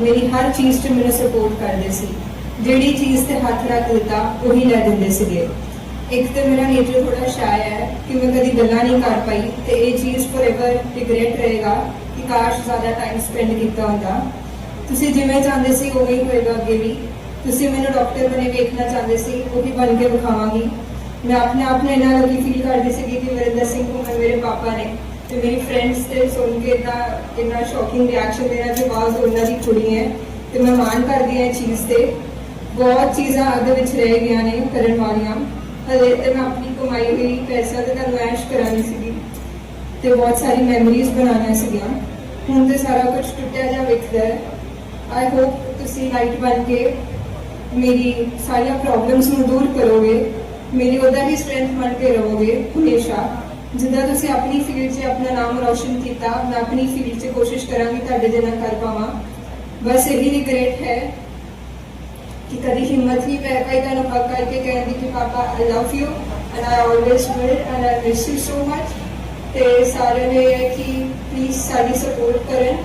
ਮੇਰੀ ਹਰ ਚੀਜ਼ 'ਚ ਮੈਨੂੰ ਸਪੋਰਟ ਕਰਦੇ ਸੀ। ਜਿਹੜੀ ਚੀਜ਼ ਤੇ ਹੱਥ ਰੱਖ ਦਿੱਤਾ, ਉਹੀ ਲੈ ਦਿੰਦੇ ਸੀਗੇ। ਇੱਕ ਤੇ ਮੇਰਾ ਨੇਚਰ ਥੋੜਾ ਸ਼ਾਇ ਹੈ ਕਿ ਮੈਂ ਕਦੀ ਗੱਲਾਂ ਨਹੀਂ ਕਰ ਪਾਈ ਤੇ ਇਹ ਚੀਜ਼ ਫੋਰਐਵਰ ਰਿਗਰੈਟ ਰਹੇਗਾ ਕਿ ਕਾਸ਼ ਜ਼ਿਆਦਾ ਟਾਈਮ ਸਪੈਂਡ ਕੀਤਾ ਹੁੰਦਾ। ਤੁਸੀਂ ਜਿਵੇਂ ਚਾਹੁੰਦੇ ਸੀ, ਉਵੇਂ ਹੀ ਹੋਏਗਾ ਅੱਗੇ ਵੀ। ਤੁਸੀਂ ਮੈਨੂੰ ਡਾਕਟਰ ਬਣੇ ਵੇਖਣਾ ਚਾਹੁੰਦੇ ਸੀ, ਉਹ ਵੀ ਬਣ ਕੇ ਵਿਖਾਵਾਂਗੀ। ਮੈਂ ਆਪਣੇ ਆਪ ਨੂੰ ਇੰਨਾ ਲੱਗੀ ਫੀਲ ਕਰਦੀ ਸੀ ਕਿ ਵਰਿੰਦਰ ਸਿੰਘ ਘੁੰਮਣ ਮੇਰੇ ਪਾਪਾ ਨੇ। ਤੇ ਮੇਰੀ ਫਰੈਂਡਸ ਤੇ ਸੁਣ ਕੇ ਇੰਨਾ ਇੰਨਾ ਸ਼ੌਕਿੰਗ ਰਿਐਕਸ਼ਨ ਮੇਰਾ ਕਿ ਬਾਜ਼ ਉਹਨਾਂ ਦੀ ਕੁੜੀ ਹੈ ਤੇ ਮੈਂ ਮਾਣ ਕਰਦੀ ਹਾਂ ਇਹ ਚੀਜ਼ ਤੇ। ਬਹੁਤ ਚੀਜ਼ਾਂ ਅੱਗੇ ਵਿੱਚ ਰਹਿ ਗਈਆਂ ਨੇ ਕਰਨ ਵਾਲੀਆਂ। ਹਲੇ ਤੇ ਮੈਂ ਆਪਣੀ ਕਮਾਈ ਹੋਈ ਪੈਸਾ ਤੇ ਤੁਹਾਨੂੰ ਐਸ਼ ਕਰਾਉਣੀ ਸੀਗੀ ਤੇ ਬਹੁਤ ਸਾਰੀ ਮੈਮਰੀਜ਼ ਬਣਾਉਣੀਆਂ ਸੀਗੀਆਂ। ਹੁਣ ਤੇ ਸਾਰਾ ਕੁਝ ਟੁੱਟਿਆ ਜਾ ਵਿਖਦਾ ਹੈ। ਆਈ ਹੋਪ ਤੁਸੀਂ ਲਾਈਟ ਬਣ ਕੇ ਮੇਰੀ ਸਾਰੀਆਂ ਪ੍ਰੋਬਲਮਸ ਨੂੰ ਦੂਰ ਕਰੋਗੇ। ਮੇਰੀ ਉਹਦਾ ਹੀ ਸਟਰੈਂਥ ਬਣ ਕੇ ਰਹੋਗੇ ਹਮੇਸ਼ਾ। ਜਿੱਦਾਂ ਤੁਸੀਂ ਆਪਣੀ ਫੀਲਡ 'ਚ ਆਪਣਾ ਨਾਮ ਰੌਸ਼ਨ ਕੀਤਾ, ਮੈਂ ਆਪਣੀ ਫੀਲਡ 'ਚ ਕੋਸ਼ਿਸ਼ ਕਰਾਂਗੀ ਤੁਹਾਡੇ ਜਿੰਨਾ ਕਰ ਪਾਵਾਂ। ਬਸ ਇਹੀ ਰਿਗਰੇਟ ਹੈ ਕਿ ਕਦੀ ਹਿੰਮਤ ਨਹੀਂ ਪੈ ਪਾਈ ਤੁਹਾਨੂੰ ਹੱਕ ਕਰਕੇ ਕਹਿਣ ਦੀ ਕਿ ਪਾਪਾ I love you and I always will and I miss you so much ਤੇ ਸਾਰਿਆਂ ਨੇ ਇਹ ਹੈ ਕਿ ਪਲੀਜ਼ ਸਾਡੀ ਸਪੋਰਟ ਕਰਨ।